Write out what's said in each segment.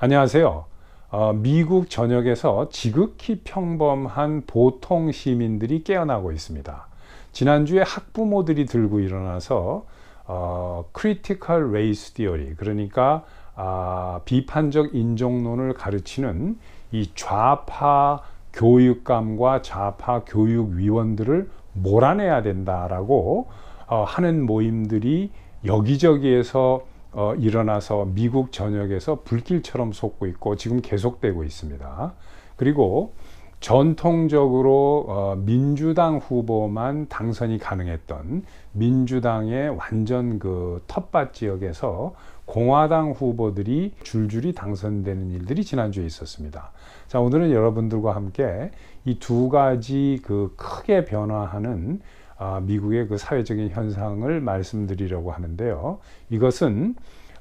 안녕하세요. 어, 미국 전역에서 지극히 평범한 보통 시민들이 깨어나고 있습니다. 지난주에 학부모들이 들고 일어나서 어, critical race theory 그러니까 아, 비판적 인종론을 가르치는 이 좌파 교육감과 좌파 교육위원들을 몰아내야 된다라고 어, 하는 모임들이 여기저기에서 어, 일어나서 미국 전역에서 불길처럼 솟고 있고 지금 계속되고 있습니다. 그리고 전통적으로 어, 민주당 후보만 당선이 가능했던 민주당의 완전 그 텃밭 지역에서 공화당 후보들이 줄줄이 당선되는 일들이 지난주에 있었습니다. 자, 오늘은 여러분들과 함께 이 두 가지 그 크게 변화하는 아, 미국의 그 사회적인 현상을 말씀드리려고 하는데요. 이것은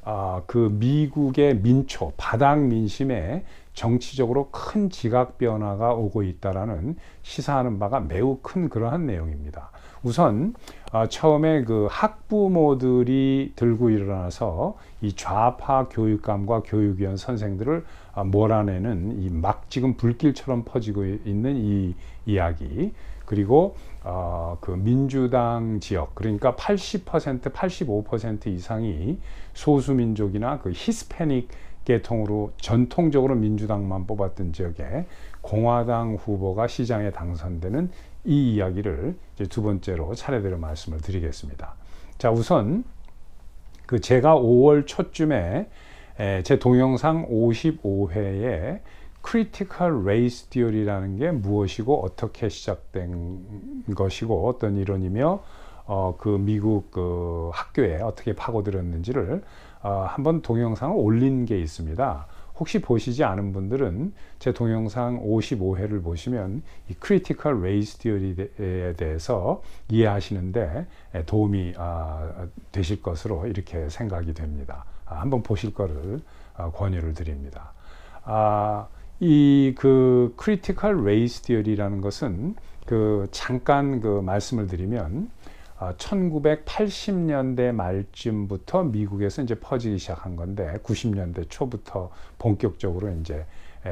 아, 그 미국의 민초, 바닥 민심에 정치적으로 큰 지각 변화가 오고 있다라는 시사하는 바가 매우 큰 그러한 내용입니다. 우선 아, 처음에 그 학부모들이 들고 일어나서 이 좌파 교육감과 교육위원 선생들을 아, 몰아내는 이 막 지금 불길처럼 퍼지고 있는 이 이야기 그리고 어, 그 민주당 지역 그러니까 80% 85% 이상이 소수민족이나 그 히스패닉 계통으로 전통적으로 민주당만 뽑았던 지역에 공화당 후보가 시장에 당선되는 이 이야기를 두 번째로 차례대로 말씀을 드리겠습니다. 자, 우선 그 제가 5월 초쯤에 제 동영상 55회에 크리티컬 레이스 디어리라는 게 무엇이고 어떻게 시작된 것이고 어떤 이론이며 어, 그 미국 그 학교에 어떻게 파고들었는지를 어, 한번 동영상을 올린 게 있습니다. 혹시 보시지 않은 분들은 제 동영상 55회를 보시면 이 크리티컬 레이스 디어리에 대해서 이해하시는데 도움이 아, 되실 것으로 이렇게 생각이 됩니다. 아, 한번 보실 거를 아, 권유를 드립니다. 아, 이 그 크리티컬 레이스 디어리라는 것은 그 잠깐 그 말씀을 드리면 어, 1980년대 말쯤부터 미국에서 이제 퍼지기 시작한 건데 90년대 초부터 본격적으로 이제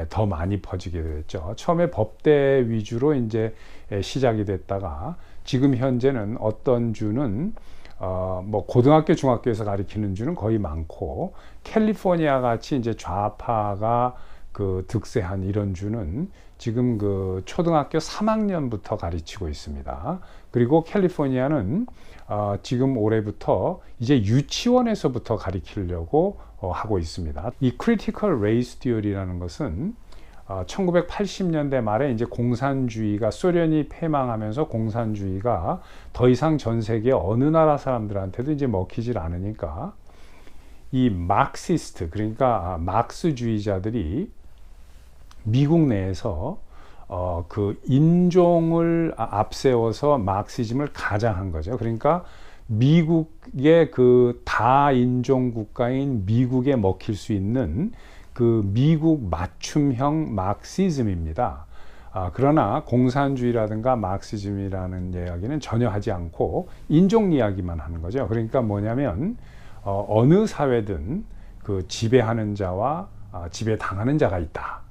더 많이 퍼지게 됐죠. 처음에 법대 위주로 이제 시작이 됐다가 지금 현재는 어떤 주는 어, 뭐 고등학교 중학교에서 가리키는 주는 거의 많고 캘리포니아 같이 이제 좌파가 그 득세한 이런 주는 지금 그 초등학교 3학년부터 가르치고 있습니다. 그리고 캘리포니아는 어, 지금 올해부터 이제 유치원에서부터 가르치려고 어, 하고 있습니다. 이 크리티컬 레이스 듀얼이라는 것은 어, 1980년대 말에 이제 공산주의가 소련이 패망하면서 공산주의가 더 이상 전 세계 어느 나라 사람들한테도 이제 먹히질 않으니까 이 막시스트 그러니까 막스주의자들이 미국 내에서 어, 그 인종을 아, 앞세워서 막시즘을 가장한 거죠. 그러니까 미국의 그 다인종 국가인 미국에 먹힐 수 있는 그 미국 맞춤형 막시즘입니다. 아, 그러나 공산주의라든가 막시즘이라는 이야기는 전혀 하지 않고 인종 이야기만 하는 거죠. 그러니까 뭐냐면 어, 어느 사회든 그 지배하는 자와 아, 지배당하는 자가 있다.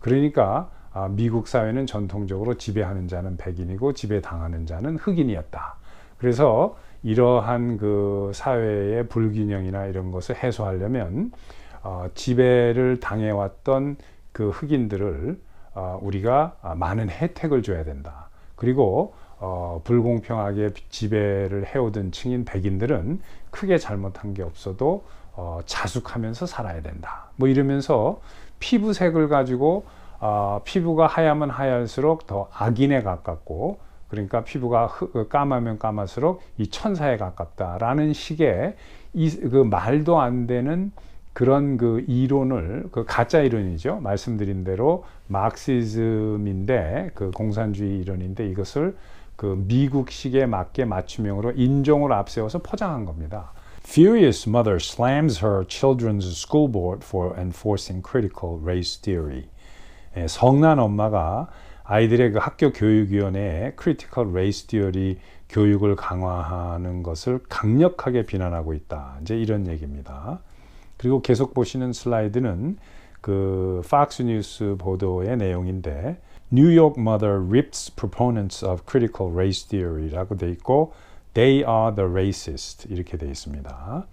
그러니까 아, 미국 사회는 전통적으로 지배하는 자는 백인이고 지배당하는 자는 흑인이었다. 그래서 이러한 그 사회의 불균형이나 이런 것을 해소하려면 어, 지배를 당해왔던 그 흑인들을 어, 우리가 많은 혜택을 줘야 된다. 그리고 어, 불공평하게 지배를 해오던 층인 백인들은 크게 잘못한 게 없어도 어, 자숙하면서 살아야 된다. 뭐 이러면서 피부색을 가지고 어, 피부가 하얗면 하얄수록 더 악인에 가깝고 그러니까 피부가 흑, 까마면 까마수록 이 천사에 가깝다라는 식의 이, 그 말도 안 되는 그런 그 이론을 그 가짜 이론이죠 말씀드린 대로 마크시즘인데 그 공산주의 이론인데 이것을 그 미국식에 맞게 맞춤형으로 인종을 앞세워서 포장한 겁니다. Furious mother slams her children's school board for enforcing critical race theory. 예, 성난 엄마가 아이들의 그 학교 교육위원회에 크리티컬 레이스 디어리 교육을 강화하는 것을 강력하게 비난하고 있다. 이제 이런 얘기입니다. 그리고 계속 보시는 슬라이드는 그그 Fox 뉴스 보도의 내용인데 New York mother rips proponents of critical race theory라고 돼 있고 they are the racist 이렇게 돼 있습니다.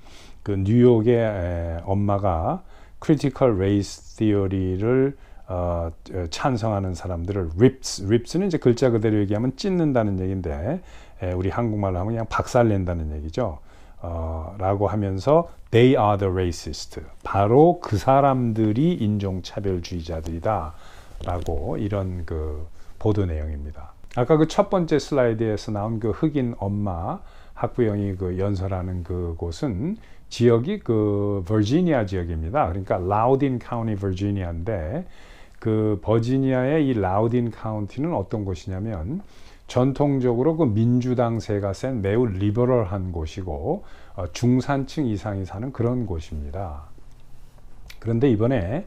그 뉴욕의 에, 엄마가 critical race theory를 어, 찬성하는 사람들을 rips, rips는 이제 글자 그대로 얘기하면 찢는다는 얘기인데 에, 우리 한국말로 하면 그냥 박살낸다는 얘기죠. 어, 라고 하면서 they are the racist. 바로 그 사람들이 인종차별주의자들이다. 라고 이런 그 보도 내용입니다. 아까 그 첫 번째 슬라이드에서 나온 그 흑인 엄마 학부형이 그 연설하는 그 곳은 지역이 그 버지니아 지역입니다. 그러니까 라우딘 카운티 버지니아인데 그 버지니아의 이 라우딘 카운티는 어떤 곳이냐면 전통적으로 그 민주당 세가 센 매우 리버럴한 곳이고 어, 중산층 이상이 사는 그런 곳입니다. 그런데 이번에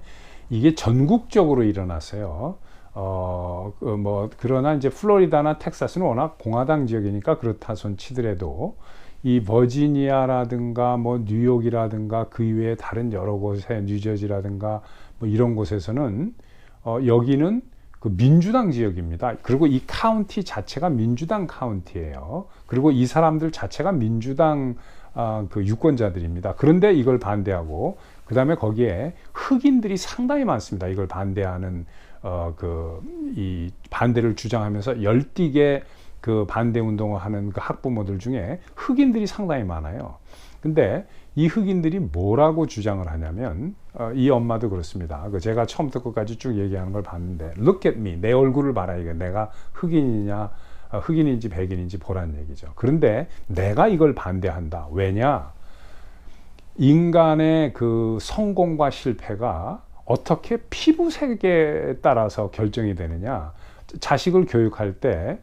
이게 전국적으로 일어났어요. 어, 그 뭐, 그러나 이제 플로리다나 텍사스는 워낙 공화당 지역이니까 그렇다 손 치더라도 이 버지니아라든가 뭐 뉴욕이라든가 그 이외에 다른 여러 곳에 뉴저지라든가 뭐 이런 곳에서는 어, 여기는 그 민주당 지역입니다. 그리고 이 카운티 자체가 민주당 카운티예요. 그리고 이 사람들 자체가 민주당 아, 그 유권자들입니다. 그런데 이걸 반대하고 그 다음에 거기에 흑인들이 상당히 많습니다. 이걸 반대하는 어, 그, 이 반대를 주장하면서 열띠게 그 반대 운동을 하는 그 학부모들 중에 흑인들이 상당히 많아요. 근데 이 흑인들이 뭐라고 주장을 하냐면 어, 이 엄마도 그렇습니다. 그 제가 처음부터 끝까지 쭉 얘기하는 걸 봤는데 Look at me. 내 얼굴을 봐라 이게 내가 흑인이냐 어, 흑인인지 백인인지 보란 얘기죠. 그런데 내가 이걸 반대한다. 왜냐? 인간의 그 성공과 실패가 어떻게 피부색에 따라서 결정이 되느냐. 자식을 교육할 때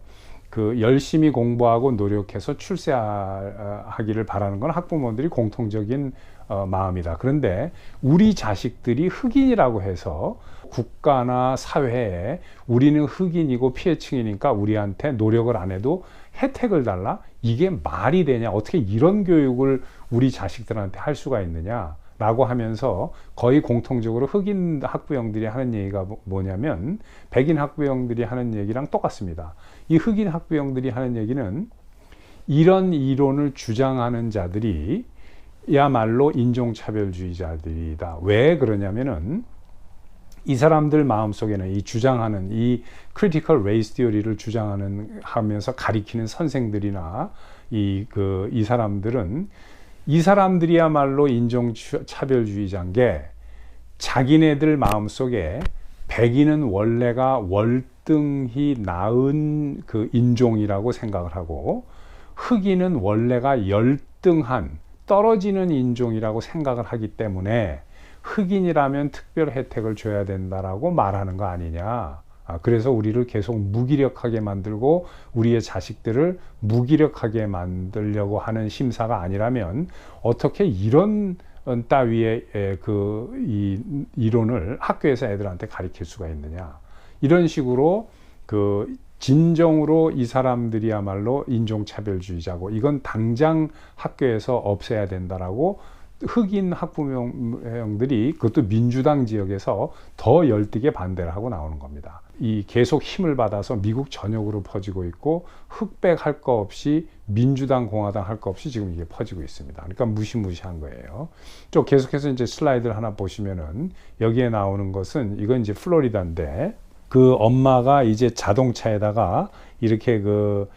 그 열심히 공부하고 노력해서 출세하기를 바라는 건 학부모들이 공통적인 어, 마음이다. 그런데 우리 자식들이 흑인이라고 해서 국가나 사회에 우리는 흑인이고 피해층이니까 우리한테 노력을 안 해도 혜택을 달라? 이게 말이 되냐? 어떻게 이런 교육을 우리 자식들한테 할 수가 있느냐? 라고 하면서 거의 공통적으로 흑인 학부형들이 하는 얘기가 뭐- 뭐냐면 백인 학부형들이 하는 얘기랑 똑같습니다. 이 흑인 학부형들이 하는 얘기는 이런 이론을 주장하는 자들이 야말로 인종차별주의자들이다. 왜 그러냐면은 이 사람들 마음속에는 이 주장하는 이 크리티컬 레이스 티어리를 주장하는 하면서 가리키는 선생들이나 이 그이 사람들은 이 사람들이야말로 인종차별주의자인 게 자기네들 마음속에 백인은 원래가 월등히 나은 그 인종이라고 생각을 하고 흑인은 원래가 열등한 떨어지는 인종이라고 생각을 하기 때문에 흑인이라면 특별 혜택을 줘야 된다라고 말하는 거 아니냐. 아, 그래서 우리를 계속 무기력하게 만들고 우리의 자식들을 무기력하게 만들려고 하는 심사가 아니라면 어떻게 이런 따위의 에, 그 이, 이론을 학교에서 애들한테 가르칠 수가 있느냐. 이런 식으로 그 진정으로 이 사람들이야말로 인종차별주의자고 이건 당장 학교에서 없애야 된다라고 흑인 학부형들이 그것도 민주당 지역에서 더 열띠게 반대를 하고 나오는 겁니다. 이 계속 힘을 받아서 미국 전역으로 퍼지고 있고 흑백 할 거 없이 민주당 공화당 할 거 없이 지금 이게 퍼지고 있습니다. 그러니까 무시무시한 거예요. 또 계속해서 이제 슬라이드를 하나 보시면은 여기에 나오는 것은 이건 이제 플로리다인데 그 엄마가 이제 자동차에다가 이렇게 그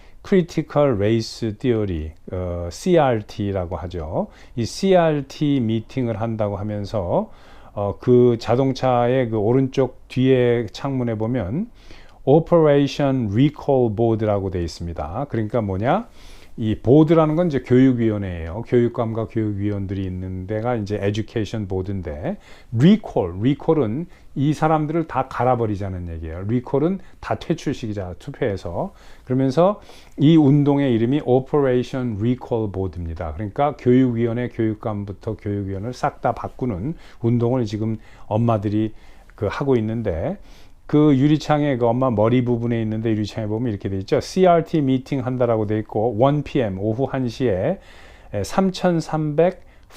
Race Theory, 어, CRT라고 하죠. 이 CRT 미팅을 한다고 하면서 어, 그 자동차의 그 오른쪽 뒤에 창문에 보면 Operation Recall Board라고 되어 있습니다. 그러니까 뭐냐? 이 보드라는 건 이제 교육위원회예요. 교육감과 교육위원들이 있는 데가 이제 에듀케이션 보드인데 리콜, 리콜은 이 사람들을 다 갈아버리자는 얘기예요. 리콜은 다 퇴출시키자 투표해서 그러면서 이 운동의 이름이 Operation Recall Board입니다. 그러니까 교육위원회 교육감부터 교육위원을 싹 다 바꾸는 운동을 지금 엄마들이 그 하고 있는데 그 유리창에 그 엄마 머리 부분에 있는데 유리창에 보면 이렇게 돼 있죠. CRT 미팅 한다라고 돼 있고 1 p.m. 오후 1시에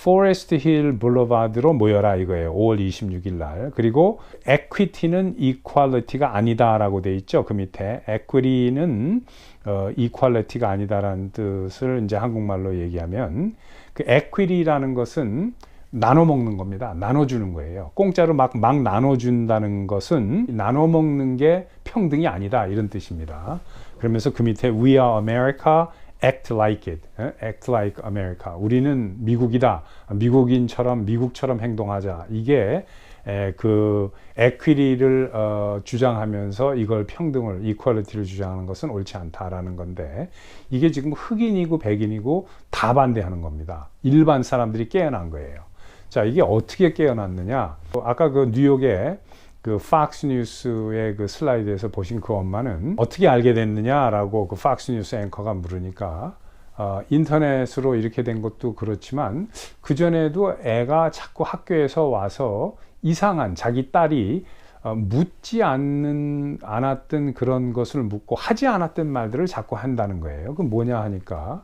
포레스트 힐 블루바드로 모여라 이거예요. 5월 26일 날. 그리고 equity는 equality가 아니다라고 돼 있죠. 그 밑에 equity는 어, equality가 아니다라는 뜻을 이제 한국말로 얘기하면 그 equity라는 것은 나눠 먹는 겁니다. 나눠 주는 거예요. 공짜로 막, 막 나눠 준다는 것은 나눠 먹는 게 평등이 아니다. 이런 뜻입니다. 그러면서 그 밑에 We are America, act like it. act like America. 우리는 미국이다. 미국인처럼, 미국처럼 행동하자. 이게 에, 그 에퀴리를 어, 주장하면서 이걸 평등을 이퀄리티를 주장하는 것은 옳지 않다라는 건데 이게 지금 흑인이고 백인이고 다 반대하는 겁니다. 일반 사람들이 깨어난 거예요. 자, 이게 어떻게 깨어났느냐? 아까 그 뉴욕의 그 팍스 뉴스의 그 슬라이드에서 보신 그 엄마는 어떻게 알게 됐느냐라고 그 팍스 뉴스 앵커가 물으니까 어, 인터넷으로 이렇게 된 것도 그렇지만 그 전에도 애가 자꾸 학교에서 와서 이상한 자기 딸이 어, 묻지 않는 않았던 그런 것을 묻고 하지 않았던 말들을 자꾸 한다는 거예요. 그 뭐냐 하니까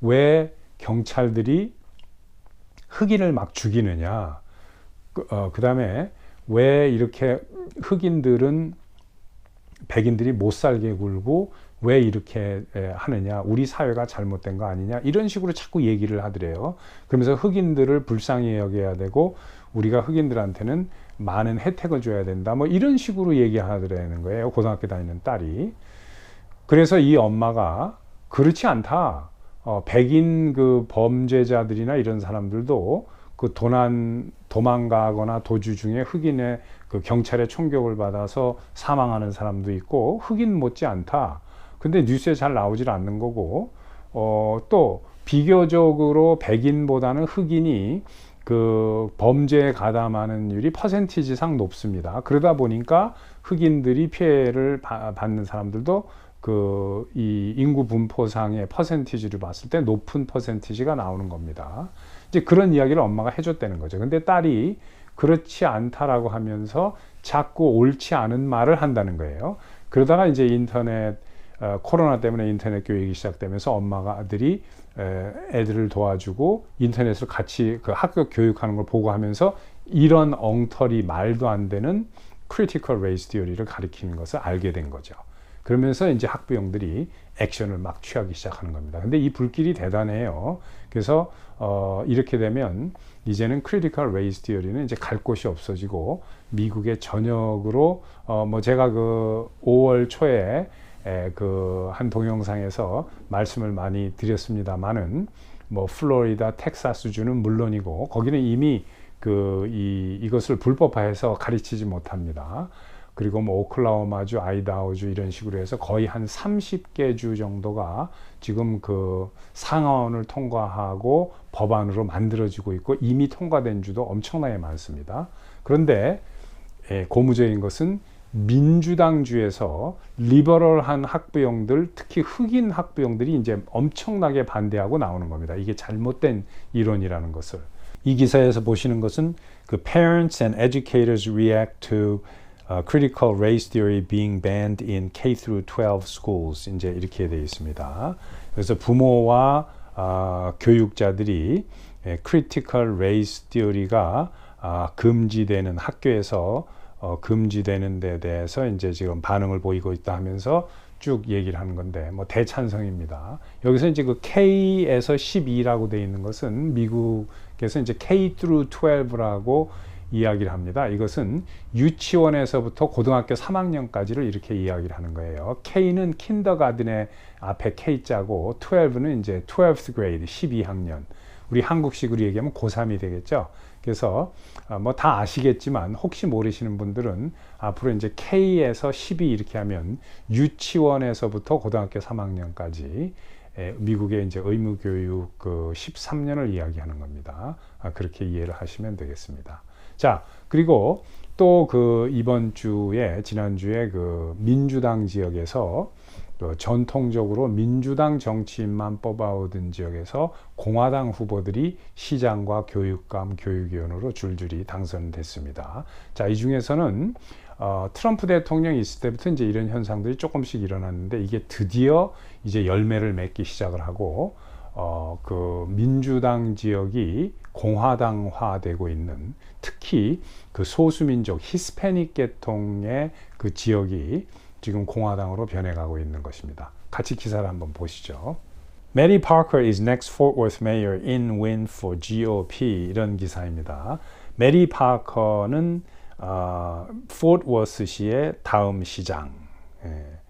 왜 경찰들이 흑인을 막 죽이느냐. 그, 어, 그다음에 왜 이렇게 흑인들은 백인들이 못 살게 굴고 왜 이렇게 하느냐. 우리 사회가 잘못된 거 아니냐. 이런 식으로 자꾸 얘기를 하더래요. 그러면서 흑인들을 불쌍히 여겨야 되고 우리가 흑인들한테는 많은 혜택을 줘야 된다. 뭐 이런 식으로 얘기하더라는 거예요. 고등학교 다니는 딸이. 그래서 이 엄마가 그렇지 않다 어, 백인 그 범죄자들이나 이런 사람들도 그 도난 도망가거나 도주 중에 흑인의 그 경찰의 총격을 받아서 사망하는 사람도 있고 흑인 못지 않다. 근데 뉴스에 잘 나오질 않는 거고 어, 또 비교적으로 백인보다는 흑인이 그 범죄에 가담하는 율이 퍼센티지상 높습니다. 그러다 보니까 흑인들이 피해를 받는 사람들도 그 이 인구 분포상의 퍼센티지를 봤을 때 높은 퍼센티지가 나오는 겁니다. 이제 그런 이야기를 엄마가 해줬다는 거죠. 근데 딸이 그렇지 않다라고 하면서 자꾸 옳지 않은 말을 한다는 거예요. 그러다가 이제 인터넷 어, 코로나 때문에 인터넷 교육이 시작되면서 엄마가 아들이 에, 애들을 도와주고 인터넷을 같이 그 학교 교육하는 걸 보고 하면서 이런 엉터리 말도 안 되는 크리티컬 레이스 디어리를 가리키는 것을 알게 된 거죠. 그러면서 이제 학부형들이 액션을 막 취하기 시작하는 겁니다. 근데 이 불길이 대단해요. 그래서 어, 이렇게 되면 이제는 크리티컬 레이스 디어리는 이제 갈 곳이 없어지고 미국의 전역으로 어, 뭐 제가 그 5월 초에 그 한 동영상에서 말씀을 많이 드렸습니다만은 뭐 플로리다, 텍사스 주는 물론이고 거기는 이미 그 이 이것을 불법화해서 가르치지 못합니다. 그리고 뭐 오클라호마주, 아이다호주 이런 식으로 해서 거의 한 30개 주 정도가 지금 그 상하원을 통과하고 법안으로 만들어지고 있고 이미 통과된 주도 엄청나게 많습니다. 그런데 예, 고무적인 것은 민주당 주에서 리버럴한 학부형들, 특히 흑인 학부형들이 이제 엄청나게 반대하고 나오는 겁니다. 이게 잘못된 이론이라는 것을. 이 기사에서 보시는 것은 그 Parents and Educators React to uh, critical race theory being banned in K through 12 schools 이제 이렇게 되어 있습니다. 그래서 부모와 어, 교육자들이 예, critical race theory가 아, 금지되는 학교에서 어, 금지되는 데 대해서 이제 지금 반응을 보이고 있다 하면서 쭉 얘기를 하는 건데 뭐 대찬성입니다. 여기서 이제 그 K에서 12라고 되어 있는 것은 미국에서 이제 K through 12라고 이야기를 합니다. 이것은 유치원에서부터 고등학교 3학년까지를 이렇게 이야기를 하는 거예요. K는 킨더가든의 앞에 K자고 12는 이제 12th grade 12학년. 우리 한국식으로 얘기하면 고3이 되겠죠. 그래서 어, 뭐다 아시겠지만 혹시 모르시는 분들은 앞으로 이제 K에서 12 이렇게 하면 유치원에서부터 고등학교 3학년까지 미국의 이제 의무교육 그 13년을 이야기하는 겁니다. 아, 그렇게 이해를 하시면 되겠습니다. 자, 그리고 또 그 이번 주에 지난주에 그 민주당 지역에서 그 전통적으로 민주당 정치인만 뽑아오던 지역에서 공화당 후보들이 시장과 교육감, 교육위원으로 줄줄이 당선됐습니다. 자, 이 중에서는 어, 트럼프 대통령이 있을 때부터 이제 이런 현상들이 조금씩 일어났는데 이게 드디어 이제 열매를 맺기 시작을 하고 어, 그 민주당 지역이 공화당화되고 있는 특히 그 소수민족 히스패닉 계통의 그 지역이 지금 공화당으로 변해가고 있는 것입니다. 같이 기사를 한번 보시죠. Mary Parker is next Fort Worth mayor in win for GOP 이런 기사입니다. 메리 파커는 어, 포트 워스시의 다음 시장. 예.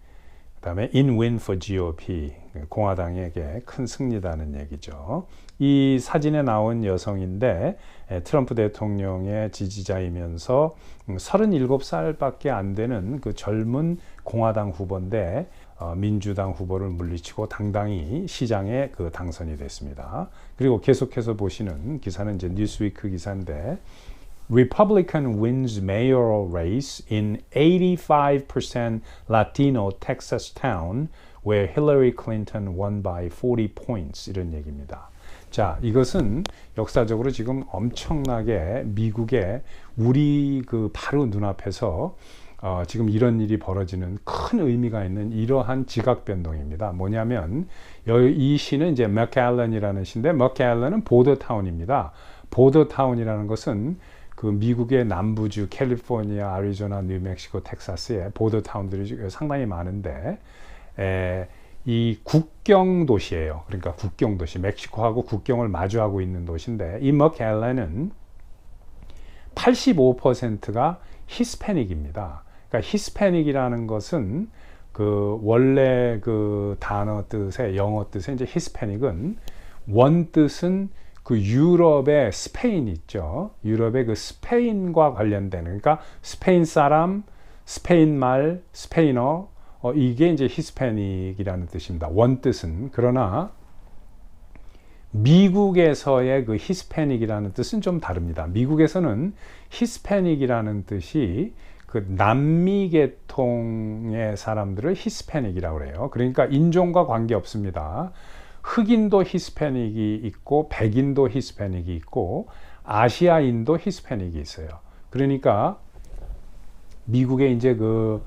그다음에 in win for GOP 공화당에게 큰 승리다는 얘기죠. 이 사진에 나온 여성인데 트럼프 대통령의 지지자이면서 37살밖에 안 되는 그 젊은 공화당 후보인데 어, 민주당 후보를 물리치고 당당히 시장에 그 당선이 됐습니다. 그리고 계속해서 보시는 기사는 이제 뉴스위크 기사인데 Republican wins mayoral race in 85% Latino Texas town where Hillary Clinton won by 40 points 이런 얘기입니다. 자, 이것은 역사적으로 지금 엄청나게 미국의 우리 그 바로 눈앞에서 어, 지금 이런 일이 벌어지는 큰 의미가 있는 이러한 지각 변동입니다. 뭐냐면 이 시는 이제 맥칼런이라는 시인데 맥칼런은 보더타운입니다. 보더타운이라는 것은 그 미국의 남부주 캘리포니아, 아리조나, 뉴멕시코, 텍사스에 보더 타운들이 상당히 많은데 에, 이 국경 도시예요. 그러니까 국경 도시, 멕시코하고 국경을 마주하고 있는 도시인데 이 머켈렌은 85%가 히스패닉입니다. 그러니까 히스패닉이라는 것은 그 원래 그 단어 뜻의 영어 뜻의 이제 히스패닉은 원 뜻은 그 유럽의 스페인 있죠. 유럽의 그 스페인과 관련된 그러니까 스페인 사람, 스페인 말, 스페인어 어, 이게 이제 히스패닉이라는 뜻입니다. 원 뜻은 그러나 미국에서의 그 히스패닉이라는 뜻은 좀 다릅니다. 미국에서는 히스패닉이라는 뜻이 그 남미 계통의 사람들을 히스패닉이라고 그래요. 그러니까 인종과 관계 없습니다. 흑인도 히스패닉이 있고 백인도 히스패닉이 있고 아시아인도 히스패닉이 있어요. 그러니까 미국에 이제 그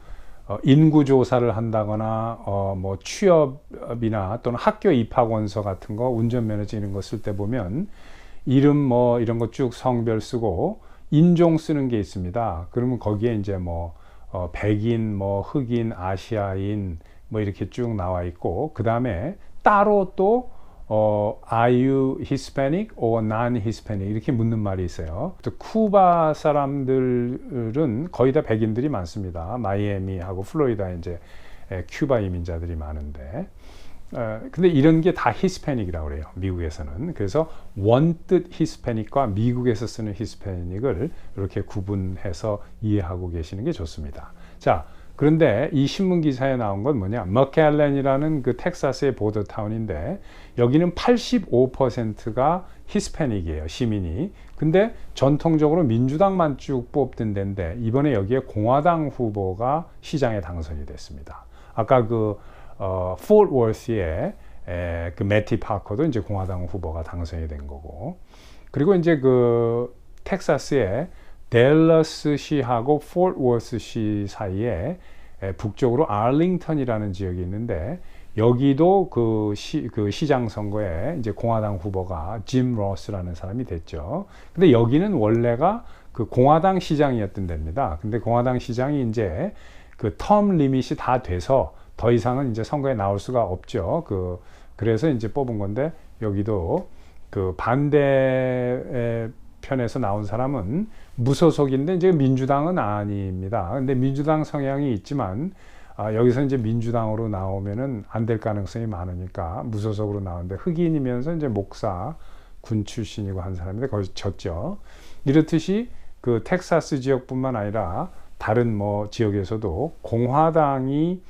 어, 인구 조사를 한다거나 어, 뭐 취업이나 또는 학교 입학 원서 같은 거 운전면허증 이런 거 쓸 때 보면 이름 뭐 이런 거 쭉 성별 쓰고 인종 쓰는 게 있습니다. 그러면 거기에 이제 뭐 어, 백인, 뭐 흑인, 아시아인 뭐 이렇게 쭉 나와 있고 그 다음에 따로 또 어, are you Hispanic or non-Hispanic 이렇게 묻는 말이 있어요. 또 쿠바 사람들은 거의 다 백인들이 많습니다. 마이애미하고 플로리다 이제 큐바 이민자들이 많은데, 어, 근데 이런 게 다 히스패닉이라고 그래요. 미국에서는. 그래서 원뜻 히스패닉과 미국에서 쓰는 히스패닉을 이렇게 구분해서 이해하고 계시는 게 좋습니다. 자, 그런데 이 신문 기사에 나온 건 뭐냐? 머켈렌이라는 그 텍사스의 보더 타운인데 여기는 85%가 히스패닉이에요, 시민이. 근데 전통적으로 민주당만 쭉 뽑던 데인데 이번에 여기에 공화당 후보가 시장에 당선이 됐습니다. 아까 그 어, 포트 워스의 에, 그 매티 파커도 이제 공화당 후보가 당선이 된 거고. 그리고 이제 그 텍사스의 델러스 시하고 포트 워스 시 사이에 북쪽으로 알링턴이라는 지역이 있는데 여기도 그, 시, 그 시장 선거에 이제 공화당 후보가 짐 로스라는 사람이 됐죠. 근데 여기는 원래가 그 공화당 시장이었던 데입니다. 근데 공화당 시장이 이제 그 텀 리밋이 다 돼서 더 이상은 이제 선거에 나올 수가 없죠. 그 그래서 이제 뽑은 건데 여기도 그 반대 편에서 나온 사람은 무소속인데 이제 민주당은 아닙니다. 근데 민주당 성향이 있지만 아, 여기서 이제 민주당으로 나오면은 안 될 가능성이 많으니까 무소속으로 나오는데 흑인이면서 이제 목사 군 출신이고 한 사람인데 거기 졌죠. 이렇듯이 그 텍사스 지역뿐만 아니라 다른 뭐 지역에서도 공화당이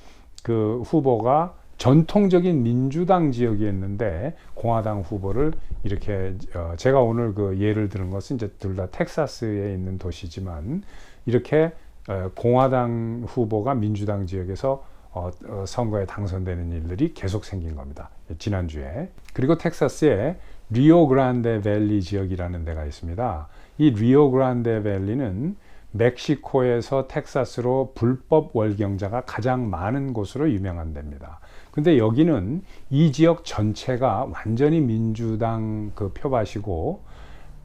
그 후보가 전통적인 민주당 지역이었는데 공화당 후보를 이렇게 어 제가 오늘 그 예를 들은 것은 이제 둘 다 텍사스에 있는 도시지만 이렇게 어 공화당 후보가 민주당 지역에서 어, 어, 선거에 당선되는 일들이 계속 생긴 겁니다. 지난주에. 그리고 텍사스에 리오그란데 밸리 지역이라는 데가 있습니다. 이 리오그란데 밸리는 멕시코에서 텍사스로 불법 월경자가 가장 많은 곳으로 유명한 데입니다. 근데 여기는 이 지역 전체가 완전히 민주당 그 표밭이고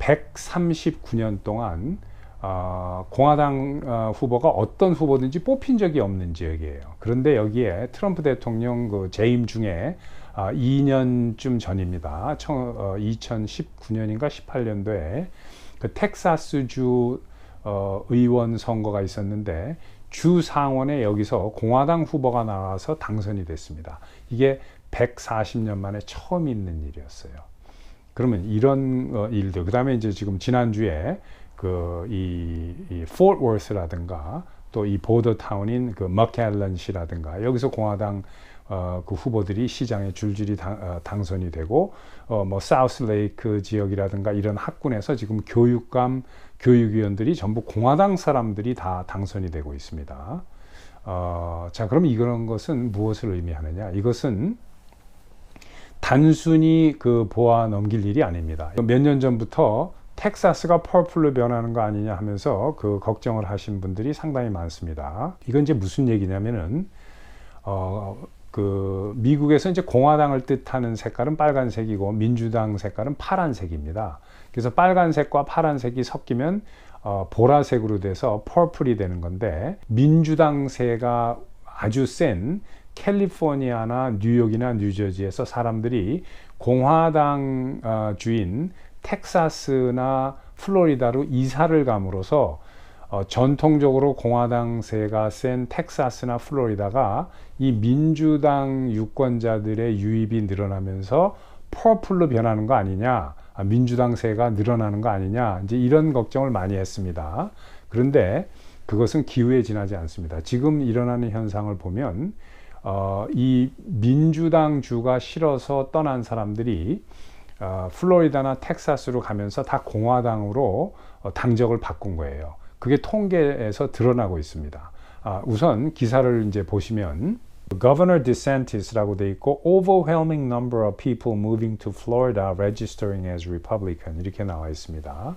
139년 동안 어, 공화당 어, 후보가 어떤 후보든지 뽑힌 적이 없는 지역이에요. 그런데 여기에 트럼프 대통령 그 재임 중에 아, 2년쯤 전입니다. 청, 어, 2019년인가 18년도에 그 텍사스주 어, 의원 선거가 있었는데 주 상원에 여기서 공화당 후보가 나와서 당선이 됐습니다. 이게 140년 만에 처음 있는 일이었어요. 그러면 이런 어, 일들 그 다음에 이제 지금 지난주에 그이 이 포트워스라든가 또 이 보더 타운인 그 머켈런시라든가 여기서 공화당 어, 그 후보들이 시장에 줄줄이 당, 어, 당선이 되고 어, 뭐 사우스레이크 지역이라든가 이런 학군에서 지금 교육감 교육위원들이 전부 공화당 사람들이 다 당선이 되고 있습니다. 어, 자 그럼 이런 것은 무엇을 의미하느냐? 이것은 단순히 그 보아 넘길 일이 아닙니다. 몇 년 전부터 텍사스가 퍼플로 변하는 거 아니냐 하면서 그 걱정을 하신 분들이 상당히 많습니다. 이건 이제 무슨 얘기냐면은 어, 그 미국에서 이제 공화당을 뜻하는 색깔은 빨간색이고 민주당 색깔은 파란색입니다. 그래서 빨간색과 파란색이 섞이면 어, 보라색으로 돼서 퍼플이 되는 건데 민주당세가 아주 센 캘리포니아나 뉴욕이나 뉴저지에서 사람들이 공화당 어, 주인 텍사스나 플로리다로 이사를 감으로써 어, 전통적으로 공화당세가 센 텍사스나 플로리다가 이 민주당 유권자들의 유입이 늘어나면서 퍼플로 변하는 거 아니냐, 아, 민주당세가 늘어나는 거 아니냐, 이제 이런 걱정을 많이 했습니다. 그런데 그것은 기후에 지나지 않습니다. 지금 일어나는 현상을 보면 어, 이 민주당 주가 싫어서 떠난 사람들이 어, 플로리다나 텍사스로 가면서 다 공화당으로 어, 당적을 바꾼 거예요. 그게 통계에서 드러나고 있습니다. 아, 우선 기사를 이제 보시면 Governor DeSantis라고 돼 있고 overwhelming number of people moving to Florida registering as Republican 이렇게 나와 있습니다.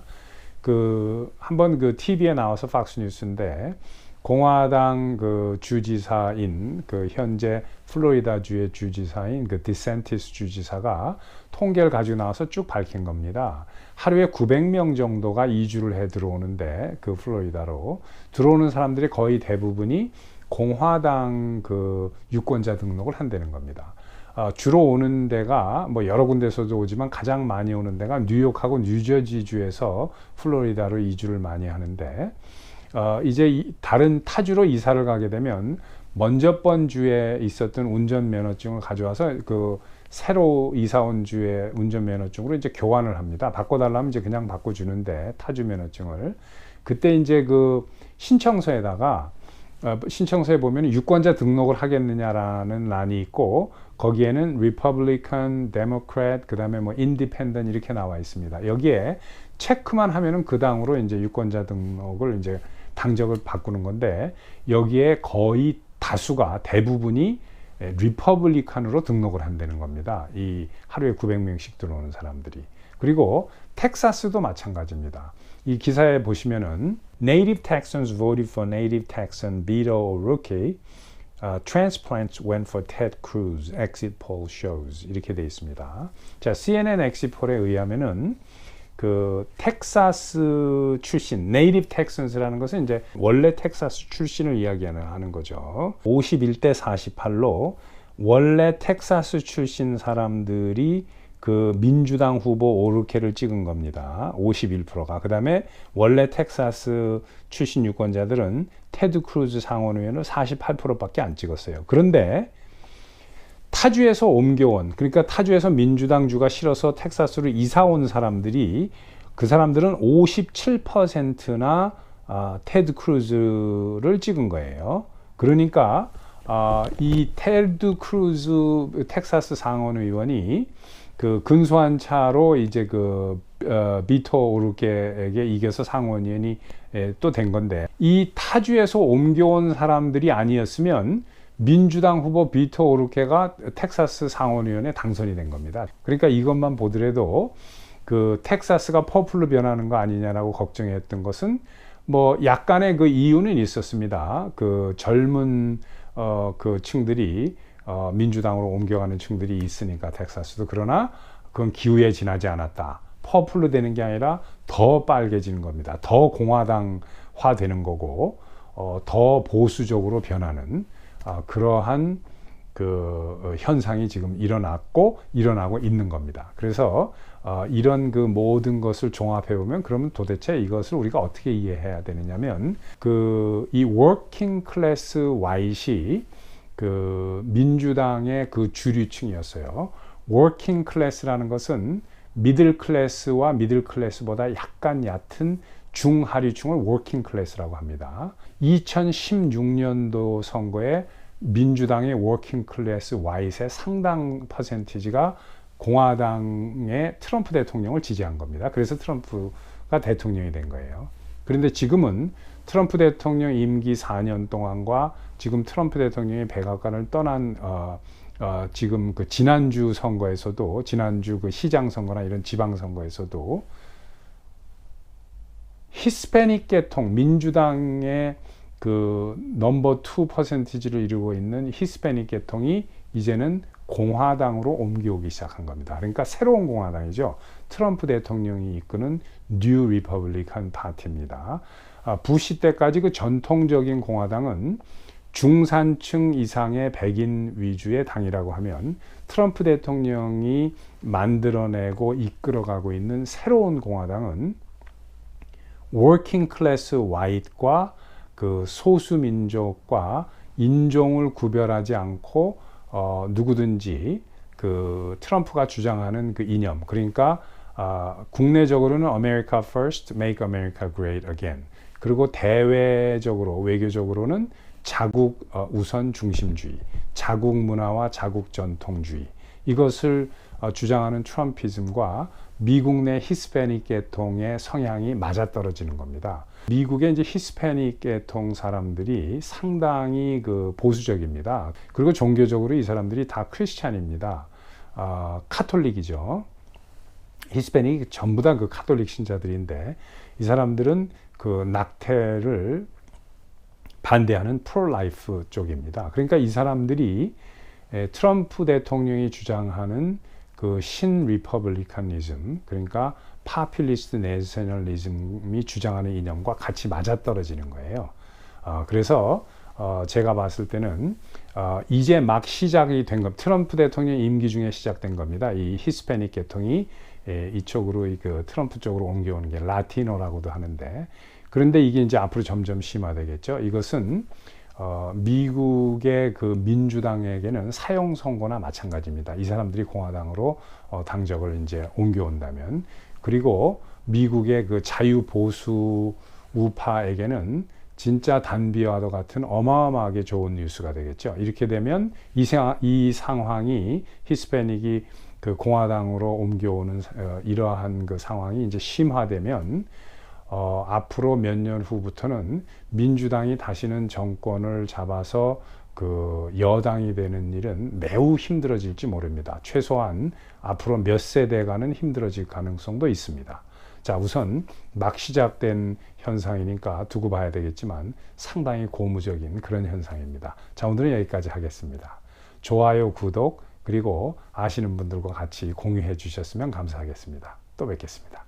그 한번 그 TV에 나와서 팍스 뉴스인데 공화당 그 주지사인 그 현재 플로리다 주의 주지사인 그 디센티스 주지사가 통계를 가지고 나와서 쭉 밝힌 겁니다. 하루에 900명 정도가 이주를 해 들어오는데 그 플로리다로 들어오는 사람들이 거의 대부분이 공화당 그 유권자 등록을 한다는 겁니다. 어, 주로 오는 데가 뭐 여러 군데서도 오지만 가장 많이 오는 데가 뉴욕하고 뉴저지 주에서 플로리다로 이주를 많이 하는데 어, 이제 이, 다른 타주로 이사를 가게 되면 먼저 번 주에 있었던 운전면허증을 가져와서 그 새로 이사 온 주의 운전면허증으로 이제 교환을 합니다. 바꿔달라면 이제 그냥 바꿔주는데 타주 면허증을 그때 이제 그 신청서에다가 어, 신청서에 보면 유권자 등록을 하겠느냐라는 란이 있고 거기에는 Republican, Democrat, 그 다음에 뭐 Independent 이렇게 나와 있습니다. 여기에 체크만 하면은 그 당으로 이제 유권자 등록을 이제 당적을 바꾸는 건데 여기에 거의 다수가 대부분이 리퍼블리칸으로 등록을 한다는 겁니다. 이 하루에 900명씩 들어오는 사람들이. 그리고 텍사스도 마찬가지입니다. 이 기사에 보시면은 Native Texans voted for Native Texan Beto O'Rourke. Uh, transplants went for Ted Cruz. Exit poll shows. 이렇게 되어 있습니다. 자, CNN poll에 의하면은 그 텍사스 출신, 네이티브 텍슨스라는 것은 이제 원래 텍사스 출신을 이야기하는 거죠. 51대 48로 원래 텍사스 출신 사람들이 그 민주당 후보 오르케를 찍은 겁니다. 51%가. 그 다음에 원래 텍사스 출신 유권자들은 테드 크루즈 상원 의원을 48%밖에 안 찍었어요. 그런데 타주에서 옮겨온 그러니까 타주에서 민주당 주가 싫어서 텍사스로 이사 온 사람들이 그 사람들은 57%나 아, 테드 크루즈를 찍은 거예요. 그러니까 아, 이 테드 크루즈 텍사스 상원 의원이 그 근소한 차로 이제 그 어, 비토 오르게에게 이겨서 상원의원이 또 된 건데 이 타주에서 옮겨온 사람들이 아니었으면 민주당 후보 비토 오르케가 텍사스 상원의원에 당선이 된 겁니다. 그러니까 이것만 보더라도 그 텍사스가 퍼플로 변하는 거 아니냐라고 걱정했던 것은 뭐 약간의 그 이유는 있었습니다. 그 젊은 어 그 층들이 어, 민주당으로 옮겨가는 층들이 있으니까 텍사스도 그러나 그건 기후에 지나지 않았다. 퍼플로 되는 게 아니라 더 빨개지는 겁니다. 더 공화당화 되는 거고 어, 더 보수적으로 변하는 어, 그러한 그 어, 현상이 지금 일어났고 일어나고 있는 겁니다. 그래서 어, 이런 그 모든 것을 종합해 보면 그러면 도대체 이것을 우리가 어떻게 이해해야 되느냐면 그 이 워킹 클래스 와이시 그 민주당의 그 주류층이었어요. 워킹 클래스라는 것은 미들 클래스와 미들 클래스보다 약간 얕은 중하류층을 워킹 클래스라고 합니다. 2016년도 선거에 민주당의 워킹 클래스 와이트의 상당 퍼센티지가 공화당의 트럼프 대통령을 지지한 겁니다. 그래서 트럼프가 대통령이 된 거예요. 그런데 지금은 트럼프 대통령 임기 4년 동안과 지금 트럼프 대통령이 백악관을 떠난 어, 어, 지금 그 지난주 선거에서도 지난주 그 시장 선거나 이런 지방 선거에서도 히스패닉 계통 민주당의 그 넘버 투 퍼센티지를 이루고 있는 히스패닉 계통이 이제는 공화당으로 옮겨오기 시작한 겁니다. 그러니까 새로운 공화당이죠. 트럼프 대통령이 이끄는 뉴 리퍼블리칸 파티입니다. 아, 부시 때까지 그 전통적인 공화당은 중산층 이상의 백인 위주의 당이라고 하면 트럼프 대통령이 만들어내고 이끌어가고 있는 새로운 공화당은 워킹 클래스 와이트과 그 소수 민족과 인종을 구별하지 않고 어, 누구든지 그 트럼프가 주장하는 그 이념. 그러니까 아, 국내적으로는 America First, Make America Great Again. 그리고 대외적으로 외교적으로는 자국 어, 우선 중심주의, 자국 문화와 자국 전통주의. 이것을 어, 주장하는 트럼피즘과 미국 내 히스패닉 계통의 성향이 맞아떨어지는 겁니다. 미국의 이제 히스패닉 계통 사람들이 상당히 그 보수적입니다. 그리고 종교적으로 이 사람들이 다 크리스찬입니다. 아, 카톨릭이죠. 히스패닉 전부 다 그 카톨릭 신자들인데 이 사람들은 그 낙태를 반대하는 프로라이프 쪽입니다. 그러니까 이 사람들이 트럼프 대통령이 주장하는 그 신 리퍼블리카니즘 그러니까 파퓰리스트 내셔널리즘이 주장하는 이념과 같이 맞아떨어지는 거예요. 어, 그래서 어, 제가 봤을 때는 어, 이제 막 시작이 된 것, 트럼프 대통령 임기 중에 시작된 겁니다. 이 히스패닉 계통이 예, 이쪽으로 그 트럼프 쪽으로 옮겨오는 게 라티노라고도 하는데 그런데 이게 이제 앞으로 점점 심화되겠죠. 이것은 어, 미국의 그 민주당에게는 사형 선고나 마찬가지입니다. 이 사람들이 공화당으로 어, 당적을 이제 옮겨온다면 그리고 미국의 그 자유 보수 우파에게는 진짜 단비와도 같은 어마어마하게 좋은 뉴스가 되겠죠. 이렇게 되면 이, 상, 이 상황이 히스패닉이 그 공화당으로 옮겨오는 어, 이러한 그 상황이 이제 심화되면 어, 앞으로 몇 년 후부터는 민주당이 다시는 정권을 잡아서 그 여당이 되는 일은 매우 힘들어질지 모릅니다. 최소한 앞으로 몇 세대가는 힘들어질 가능성도 있습니다. 자, 우선 막 시작된 현상이니까 두고 봐야 되겠지만 상당히 고무적인 그런 현상입니다. 자, 오늘은 여기까지 하겠습니다. 좋아요, 구독, 그리고 아시는 분들과 같이 공유해 주셨으면 감사하겠습니다. 또 뵙겠습니다.